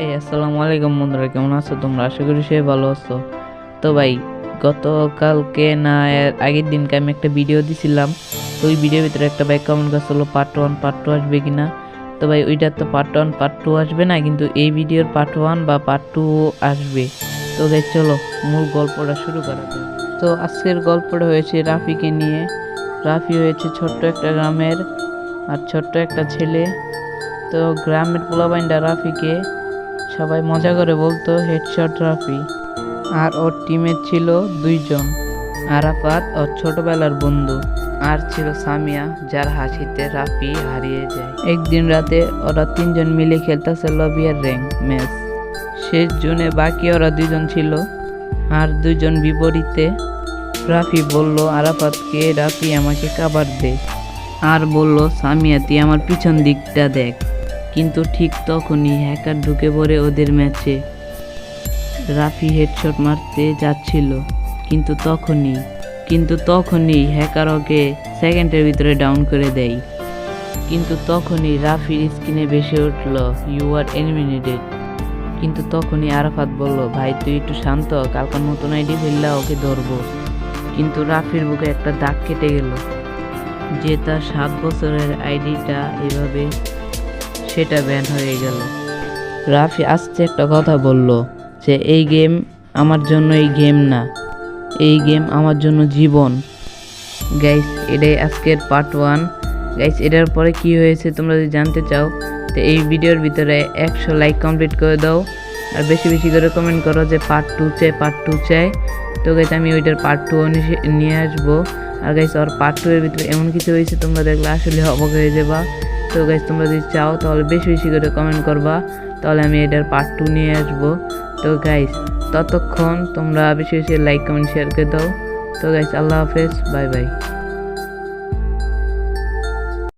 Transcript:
এই আসসালামু আলাইকুম বন্ধুরা, কেমন আছো তোমরা? আশা করি সে ভালো আছো। তো ভাই, গতকালকে না আগের দিনকে আমি একটা ভিডিও দিছিলাম। তো ওই ভিডিওর ভিতরে একটা ভাই কমেন্ট করছিল পার্ট ওয়ান পার্ট টু আসবে কিনা? তো ভাই ওইটার তো পার্ট ওয়ান পার্ট টু আসবে না, কিন্তু এই ভিডিওর পার্ট ওয়ান বা পার্ট টু আসবে। তো ভাই, চলো, মূল গল্পটা শুরু করা যাক। তো আজকের গল্পটা হয়েছে রাফিকে নিয়ে। রাফি হয়েছে ছোট্ট একটা গ্রামের, আর ছোট্ট একটা ছেলে। তো গ্রামের পোলাবাইনটা রাফিকে সবাই মজা করে বলতো হেডশট রাফি আর ওর টিমে ছিল দুইজন, আরাফাত ওর ছোটবেলার বন্ধু। আর ছিল সামিয়া, যার হাসিতে রাফি হারিয়ে যায়। একদিন রাতে ওরা তিনজন মিলে খেলতেছে লবিয়ার র্যাঙ্ক ম্যাচ শেষ জুনে বাকি ওরা দুজন ছিল। আর দুজন বিপরীতে রাফি বলল আরাফাতকে রাফি আমাকে কাবার দে। আর বলল, সামিয়া, তুই আমার পিছন দিকটা দেখ। কিন্তু ঠিক তখনই হ্যাকার ঢুকে পড়ে ওদের ম্যাচে রাফি হেডশট মারতে যাচ্ছিল, কিন্তু তখনই কিন্তু তখনই হ্যাকার ওকে সেকেন্ডের ভিতরে ডাউন করে দেয়। কিন্তু তখনই রাফির স্ক্রিনে ভেসে উঠল ইউ আর এলিমিনেটেড কিন্তু তখনই আরাফাত বলল, ভাই, তুই একটু শান্ত, কালকার নতুন আইডি ফেললা ওকে ধরবো। কিন্তু রাফির বুকে একটা দাগ কেটে গেল, যে তার সাত বছরের আইডিটা এভাবে সেটা ব্যান হয়ে গেল। রাফি আস্তে একটা কথা বলল যে, এই গেম আমার জন্য এই গেম না। এই গেম আমার জন্য জীবন। গাইস এটাই আজকের পার্ট ওয়ান গাইস এটার পরে কি হয়েছে তোমরা যদি জানতে চাও, তো এই ভিডিওর ভিতরে একশো লাইক কমপ্লিট করে দাও। আর বেশি বেশি করে কমেন্ট করো যে পার্ট টু চাই পার্ট টু চাই তো গাইস আমি ওইটার পার্ট টু নিয়ে আসব। আর গাইস আর পার্ট টু এর ভিতরে এমন কিছু হয়েছে তোমরা দেখলে, আসলে অবাক হয়ে যাবা। তো গাইজ তোমরা যদি চাও, তাহলে বেশি বেশি করে কমেন্ট করবা। তাহলে আমি এটার পার্ট টু নিয়ে আসব। তো গাইজ ততক্ষণ তোমরা বেশি বেশি লাইক কমেন্ট শেয়ার করে দাও। তো গাইজ আল্লাহ হাফেজ বাই বাই